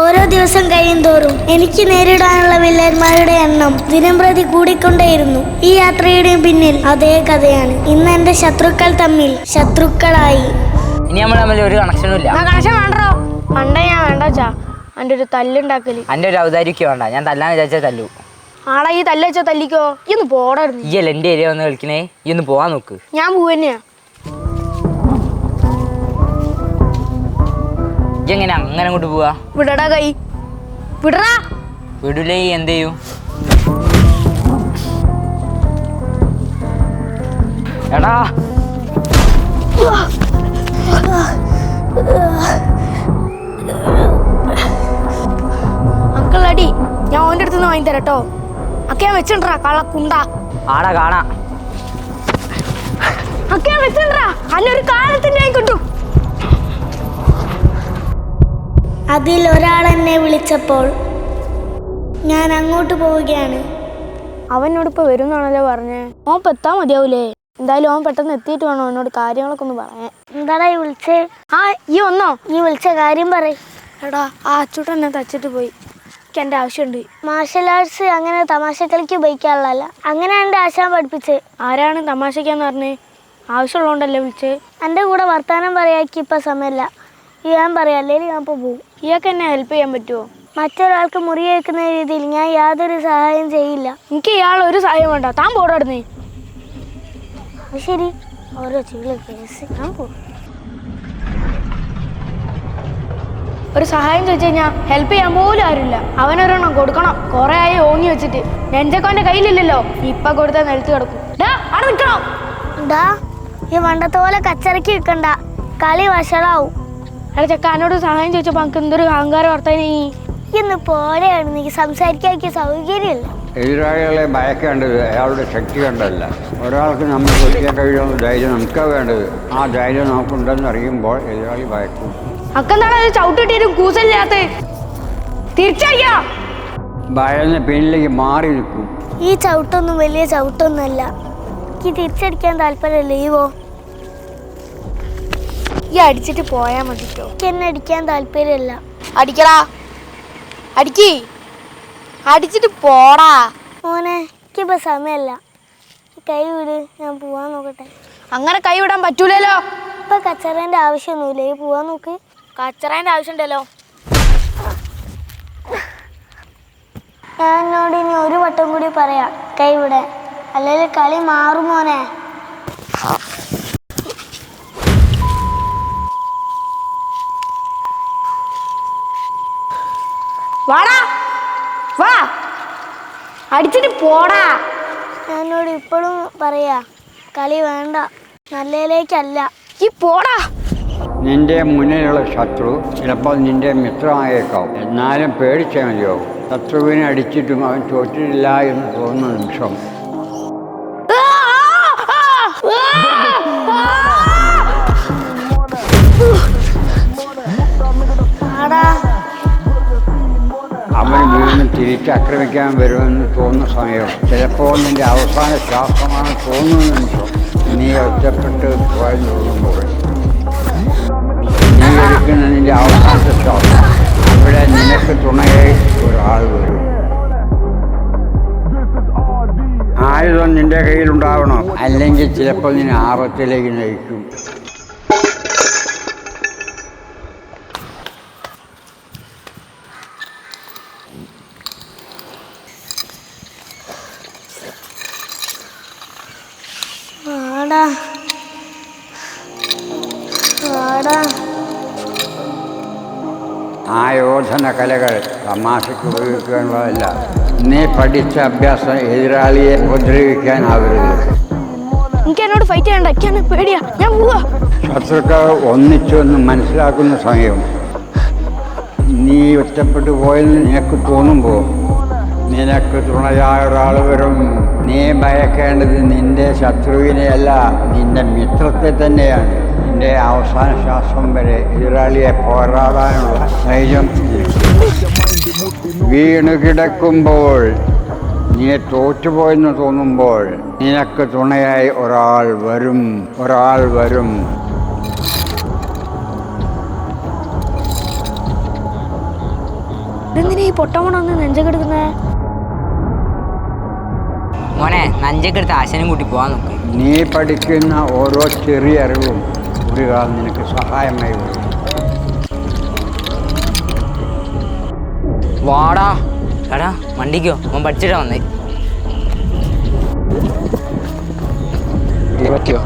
ഓരോ ദിവസം കഴിയും തോറും എനിക്ക് നേരിടാനുള്ള വില്ലന്മാരുടെ എണ്ണം ദിനംപ്രതി കൂടിക്കൊണ്ടേയിരുന്നു. ഈ യാത്രയുടെ പിന്നിൽ അതേ കഥയാണ്. ഇന്ന് എന്റെ ശത്രുക്കൾ തമ്മിൽ ശത്രുക്കളായി. ഇനി നമ്മൾ തമ്മിൽ ഒരു കണക്ഷനും ഇല്ല. കണക്ഷൻ വേണ്ടോ പണ്ടേ ഞാൻ വേണ്ട ചാ എന്റെ ഒരു തല്ലുണ്ടാക്കൽ. എന്റെ ഒരു ഔദാരിക്ക് വേണ്ട. ഞാൻ വിചാരിച്ചാൽ തല്ലു. ആടാ ഈ തല്ല് വെച്ചാ തല്ലിക്കോ? ഈ ഒന്ന് പോടായിരുന്നു ഈ അല്ല എന്റെ ഏരിയ വന്ന് കളിക്കണേ? ഈ ഒന്ന് പോവാൻ നോക്ക്. ഞാൻ പോവന്നെയാ. എങ്ങനെ അങ്ങനെ അങ്ങോട്ട് പോവാ? വിടടാ കൈ. വിടടാ. വിടൂലേ എന്ത് ചെയ്യും? എടാ. അങ്കിൾ അടി ഞാൻ ഓന്റെ അടുത്ത് നിന്ന് വാങ്ങി തരട്ടോ. അക്കെ ഞാൻ വെച്ചിട്ടാ കുണ്ട. ആടാ കാണാ. അക്കെ ഞാൻ വെച്ചിട്ടാ അന്നെ ഒരു കാലത്തിന്റെ അതിൽ ഒരാൾ എന്നെ വിളിച്ചപ്പോൾ ഞാൻ അങ്ങോട്ട് പോവുകയാണ്. അവനോട് ഇപ്പൊ വരുന്നാണല്ലോ പറഞ്ഞേ. ഓൻ ഇപ്പൊ എത്താൻ മതിയാവൂലേ? എന്തായാലും ഓൻ പെട്ടെന്ന് എത്തിയിട്ട് വേണം അവനോട് കാര്യങ്ങളൊക്കെ ഒന്ന് പറയാൻ. എന്താടാ ഈ വിളിച്ചേ? ആ ഈ ഒന്നോ ഈ വിളിച്ച കാര്യം പറ. എടാ ആ അച്ചൂട്ടൻ എന്നെ തച്ചിട്ട് പോയി. എനിക്ക് എന്റെ ആവശ്യമുണ്ട്. മാർഷൽ ആർട്സ് അങ്ങനെ തമാശ കളിക്ക് ഉപയോഗിക്കാനുള്ളതല്ല അങ്ങനെ എന്റെ ആശാൻ പഠിപ്പിച്ചത് ആരാണ് തമാശക്കാന്ന് പറഞ്ഞേ? ആവശ്യമുള്ളതുകൊണ്ടല്ലേ വിളിച്ചേ? എന്റെ കൂടെ വർത്താനം പറയാക്കി ഇപ്പം സമയമില്ല. ഞാൻ പറയാം അല്ലെങ്കിൽ ഞാൻ ഇപ്പോൾ പോകും. ഇയാൾക്ക് എന്നെ ഹെൽപ്പ് ചെയ്യാൻ പറ്റുമോ മറ്റൊരാൾക്ക് മുറിയേക്കുന്ന രീതിയിൽ ഞാൻ യാതൊരു സഹായം ചെയ്യില്ല. എനിക്ക് ഇയാൾ ഒരു സഹായം വേണ്ട. താൻ പോടാടുന്നേ അത് ശരി. ഓരോ ചില കേസ് ഞാൻ പോകും ഒരു സഹായം ചോദിച്ചു കഴിഞ്ഞാൽ ഹെൽപ്പ് ചെയ്യാൻ പോലും ആരുമില്ല. അവനൊരെണ്ണം കൊടുക്കണം. കുറെ ആയി ഓങ്ങി വെച്ചിട്ട്. നെഞ്ചക്കോന്റെ കയ്യിലില്ലല്ലോ. ഇപ്പൊ കൊടുത്താൽ നിലത്ത് കിടക്കും. ഡാ, അവിടെ നിൽക്കണം? ഡാ ഈ വണ്ടത്തോലെ പോലെ കച്ചറക്കി വെക്കണ്ട കളി വഷളാവും. എടാ ചെക്കാനോട് സഹായം ചോദിച്ചപ്പോൾ നമുക്ക് എന്തൊരു അഹങ്കാരം വർത്തനീ ഇന്ന് പോലെയാണ് നീ സംസാരിക്കാൻ എനിക്ക് സൗകര്യമില്ല. എതിരാളികളെ ഭയക്കേണ്ടത് അയാളുടെ ശക്തി കണ്ടല്ല ഒരാൾക്ക് നമ്മൾ ചോദിക്കാൻ കഴിയുന്ന ധൈര്യം നമുക്കാ വേണ്ടത്. ആ ധൈര്യം നമുക്കുണ്ടെന്ന് അറിയുമ്പോൾ എതിരാളി ഭയക്കും. അക്കെന്താണ് അത് ചവിട്ടിട്ടിട്ടും കൂസലില്ലാത്ത തിരിച്ചയ്യാ ഭയന്ന് പിന്നിലേക്ക് മാറി നിൽക്കും. ഈ ചവിട്ടൊന്നും വലിയ ചവിട്ടൊന്നുമല്ല. എനിക്ക് തിരിച്ചടിക്കാൻ താല്പര്യമല്ലേ ഈവോ ഈ അടിച്ചിട്ട് പോയാ മതി എനിക്ക് എന്നെ അടിക്കാൻ താല്പര്യമില്ല. അടിക്കടാ. അടിക്കി. അടിച്ചിട്ട് പോടാ. മോനെ എനിക്കിപ്പ സമയമല്ല. കൈ വിട് ഞാൻ പോവാൻ നോക്കട്ടെ. അങ്ങനെ കൈ വിടാൻ പറ്റൂലല്ലോ. ഇപ്പൊ കച്ചറേന്റെ ആവശ്യമൊന്നുമില്ല. ഈ പോവാൻ നോക്ക്. കച്ചറേന്റെ ആവശ്യമുണ്ടല്ലോ. ഞാൻ എന്നോട് ഇനി ഒരു വട്ടം കൂടി പറയാം. കൈ വിടാൻ. അല്ലെങ്കിൽ കളി മാറും മോനെ. അടിച്ചിട്ട് പോടാ. ഞാൻ എന്നോട് ഇപ്പോഴും പറയാ കളി വേണ്ട നല്ലതിലേക്കല്ല ഈ പോടാ. നിന്റെ മുന്നിലുള്ള ശത്രു ചിലപ്പോൾ നിന്റെ മിത്രമായേക്കാവും എന്നാലും പേടിച്ചാൽ മതിയാവും. ശത്രുവിനെ അടിച്ചിട്ടും അവൻ തോറ്റിട്ടില്ല എന്ന് തോന്നുന്ന നിമിഷം വീണ്ടും തിരിച്ചാക്രമിക്കാൻ വരുമെന്ന് തോന്നുന്ന സമയം. ചിലപ്പോൾ നിന്റെ അവസാന ശ്വാസമാണ് തോന്നുന്ന. നിമിഷം നീ ഒറ്റപ്പെട്ട് പോയെന്ന് തോന്നുമ്പോൾ നീ എടുക്കുന്ന നിന്റെ അവസാനത്തെ ശ്വാസം. അവിടെ നിനക്ക് തുണയായി ഒരാൾ വരും. ആയുധം നിന്റെ കയ്യിലുണ്ടാവണം. അല്ലെങ്കിൽ ചിലപ്പോൾ നിന്നെ ആപത്തിലേക്ക് നയിക്കും. ആടാ. ആടാ. ആയോധന കലകൾ തമാശയ്ക്ക് ഉപയോഗിക്കാനുള്ളതല്ല. നീ പഠിച്ച അഭ്യാസം എതിരാളിയെ ഉപദ്രവിക്കാനാവരുത്. എനിക്ക് എന്നോട് ഫൈറ്റ് ചെയ്യണ്ട പേടിയാ. ഞാൻ പോവാ. ശത്രുക്കൾ ഒന്നിച്ചു എന്ന് മനസ്സിലാക്കുന്ന സമയം. നീ ഒറ്റപ്പെട്ടു പോയെന്ന് നിനക്ക് തോന്നുമ്പോൾ നിനക്ക് തുണയായ ഒരാൾ വരും. നീ ഭയക്കേണ്ടത് നിന്റെ ശത്രുവിനെയല്ല നിന്റെ മിത്രത്തെ തന്നെയാണ്. നിന്റെ അവസാന ശ്വാസം വരെ എതിരാളിയെ പോരാടാനുള്ള ധൈര്യം വീണു കിടക്കുമ്പോൾ നീ തോറ്റുപോയെന്ന് തോന്നുമ്പോൾ നിനക്ക് തുണയായി ഒരാൾ വരും ഒരാൾ വരും. ഇതെന്തിനാ ഈ പൊട്ടമണ ഒന്ന് നെഞ്ചക്കെടുക്കുന്നേ മോനെ നഞ്ചക്കെടുത്ത് ആശനും കൂട്ടി പോവാൻ നോക്ക്. നീ പഠിക്കുന്ന ഓരോ ചെറിയ അറിവും ഒരു കാലം നിനക്ക് സഹായമായി വരും. വാടാ. എടാ വണ്ടിക്കോ? മോൻ പഠിച്ചിട്ടാ വന്നേ. പറ്റിയോ